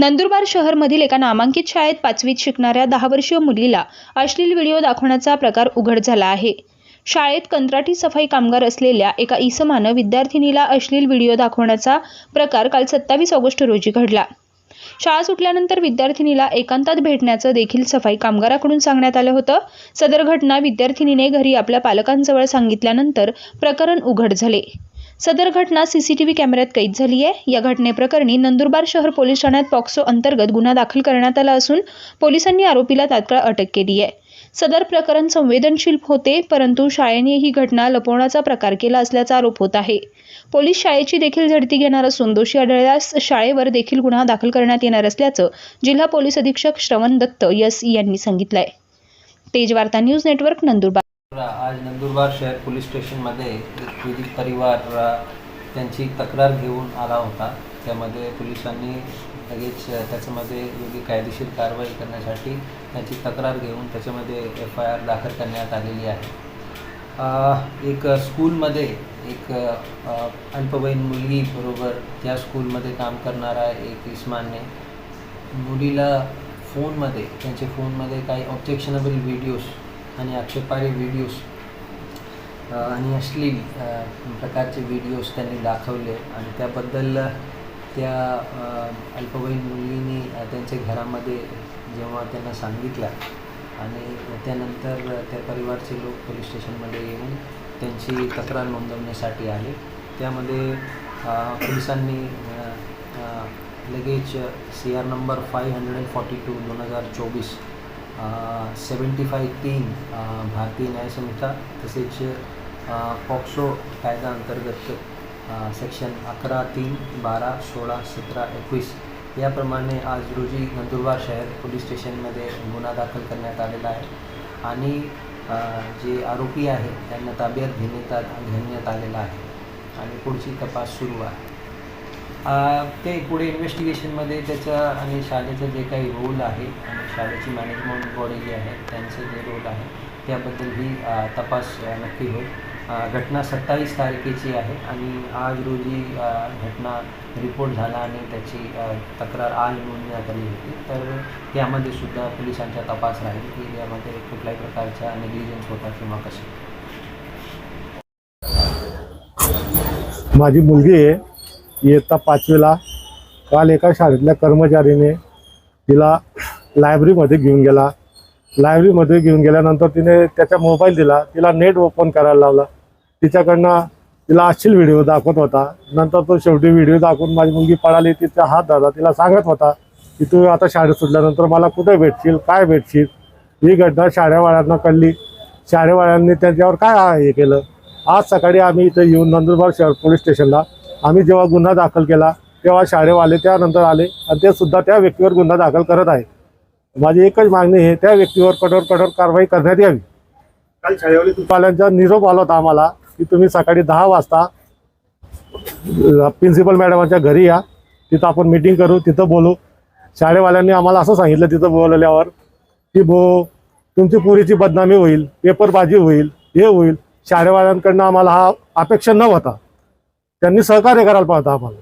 नंदुरबार शहरमधील एका नामांकित शाळेत पाचवीत शिकणाऱ्या दहा वर्षीय मुलीला अश्लील व्हिडिओ दाखवण्याचा प्रकार उघड झाला आहे. शाळेत कंत्राटी सफाई कामगार असलेल्या एका इसमानं विद्यार्थिनीला अश्लील व्हिडिओ दाखवण्याचा प्रकार काल सत्तावीस ऑगस्ट रोजी घडला. शाळा सुटल्यानंतर विद्यार्थिनीला एकांतात भेटण्याचं देखील सफाई कामगाराकडून सांगण्यात आलं होतं. सदर घटना विद्यार्थिनीने घरी आपल्या पालकांजवळ सांगितल्यानंतर प्रकरण उघड झाले. सदर घटना सीसीटीव्ही कॅमेऱ्यात कैद झाली आहे. या घटनेप्रकरणी नंदुरबार शहर पोलीस ठाण्यात पॉक्सो अंतर्गत गुन्हा दाखल करण्यात आला असून पोलिसांनी आरोपीला तात्काळ अटक केली आहे. सदर प्रकरण संवेदनशील होते परंतु शाळेने ही घटना लपवण्याचा प्रकार केला असल्याचा आरोप होत आहे. पोलीस शाळेची देखील झडती घेणार असून दोषी आढळल्यास शाळेवर देखील गुन्हा दाखल करण्यात येणार असल्याचं जिल्हा पोलीस अधीक्षक श्रवण दत्त यस यांनी सांगितलंय. तेज वार्ता न्यूज नेटवर्क नंदुरबार. आज नंदुरबार शहर पोलीस स्टेशनमध्ये एक पीडित परिवार त्यांची तक्रार घेऊन आला होता. त्यामध्ये पोलिसांनी लगेच त्याच्यामध्ये योग्य कायदेशीर कारवाई करण्यासाठी त्यांची तक्रार घेऊन त्याच्यामध्ये एफ आय आर दाखल करण्यात आलेली आहे. एक स्कूलमध्ये एक अल्पवयीन मुलगी बरोबर त्या स्कूलमध्ये काम करणारा एक इस्मानने मुलीला फोनमध्ये त्यांच्या फोनमध्ये काही ऑब्जेक्शनेबल व्हिडिओज आणि आक्षेपार्ह व्हिडिओज आणि अश्लील प्रकारचे व्हिडिओज त्यांनी दाखवले. आणि त्याबद्दल त्या अल्पवयीन मुलींनी त्यांच्या घरामध्ये जेव्हा त्यांना सांगितलं आणि त्यानंतर त्या परिवारचे लोक पोलीस स्टेशनमध्ये येऊन त्यांची तक्रार नोंदवण्यासाठी आले. त्यामध्ये पोलिसांनी लगेच C R number five hundred and forty two दोन हजार चोवीस सेवन्टी फाय तीन भारतीय न्यायसंहिता तसेच पॉक्सो कायदा अंतर्गत सेक्शन अकरा तीन बारा सोळा सतरा एकवीस याप्रमाणे आज रोजी नंदुरबार शहर पोलीस स्टेशनमध्ये गुन्हा दाखल करण्यात आलेला आहे. आणि जे आरोपी आहे त्यांना ताब्यात घेण्यात घेण्यात आलेला आहे. आणि पुढची तपास सुरू आहे. ते पुढे इन्व्हेस्टिगेशनमध्ये त्याचा आणि शाळेचं जे काही रोल आहे आणि शाळेची मॅनेजमेंट बॉडी जी आहे त्यांचं जे रोल आहे त्याबद्दलही ही तपास नक्की होईल. घटना सत्तावीस तारखेची आहे आणि आज रोजी घटना रिपोर्ट झाला आणि त्याची तक्रार आज नोंदण्यात आली होती. तर त्यामध्ये सुद्धा पोलिसांचा तपास राहील की यामध्ये कुठल्याही प्रकारचा नेग्लिजन्स होता किंवा कसे. माझी मुलगी आहे. इयत्ता पाचवीला. काल एका शाळेतल्या कर्मचारीने तिला लायब्ररीमध्ये घेऊन गेला. लायब्ररीमध्ये घेऊन गेल्यानंतर तिने त्याचा मोबाईल दिला. तिला नेट ओपन करायला लावला. तिच्याकडनं तिला अश्लील व्हिडिओ दाखवत होता. नंतर तो शेवटी व्हिडिओ दाखवून माझी मुलगी पळाली. तिचा हात धरला तिला सांगत होता की तू आता शाळेत सुटल्यानंतर मला कुठे भेटशील? काय भेटशील? ही घटना शाळेवाळ्यांना कळली. शाळेवाळ्यांनी त्यांच्यावर काय हे केलं? आज सकाळी आम्ही इथं येऊन नंदुरबार शहर पोलीस स्टेशनला आम्ही जेव्हा गुन्हा दाखल केला तेव्हा शाळेवाले त्यानंतर आले आणि ते सुद्धा त्या व्यक्तीवर गुन्हा दाखल करत आहे माझी एकच मागणी आहे त्या व्यक्तीवर कठोर कठोर कारवाई करण्यात यावी. काल शाळेवाले पाल्यांचा निरोप आला होता आम्हाला की तुम्ही सकाळी दहा वाजता प्रिन्सिपल मॅडमांच्या घरी या. तिथं आपण मिटिंग करू तिथं बोलू. शाळेवाल्यांनी आम्हाला असं सांगितलं तिथं बोलवल्यावर की भो तुमची पुरीची बदनामी होईल पेपरबाजी होईल हे होईल. शाळेवाल्यांकडनं आम्हाला हा अपेक्षा न होता त्यांनी सहकार्य करायला पाहतो आपण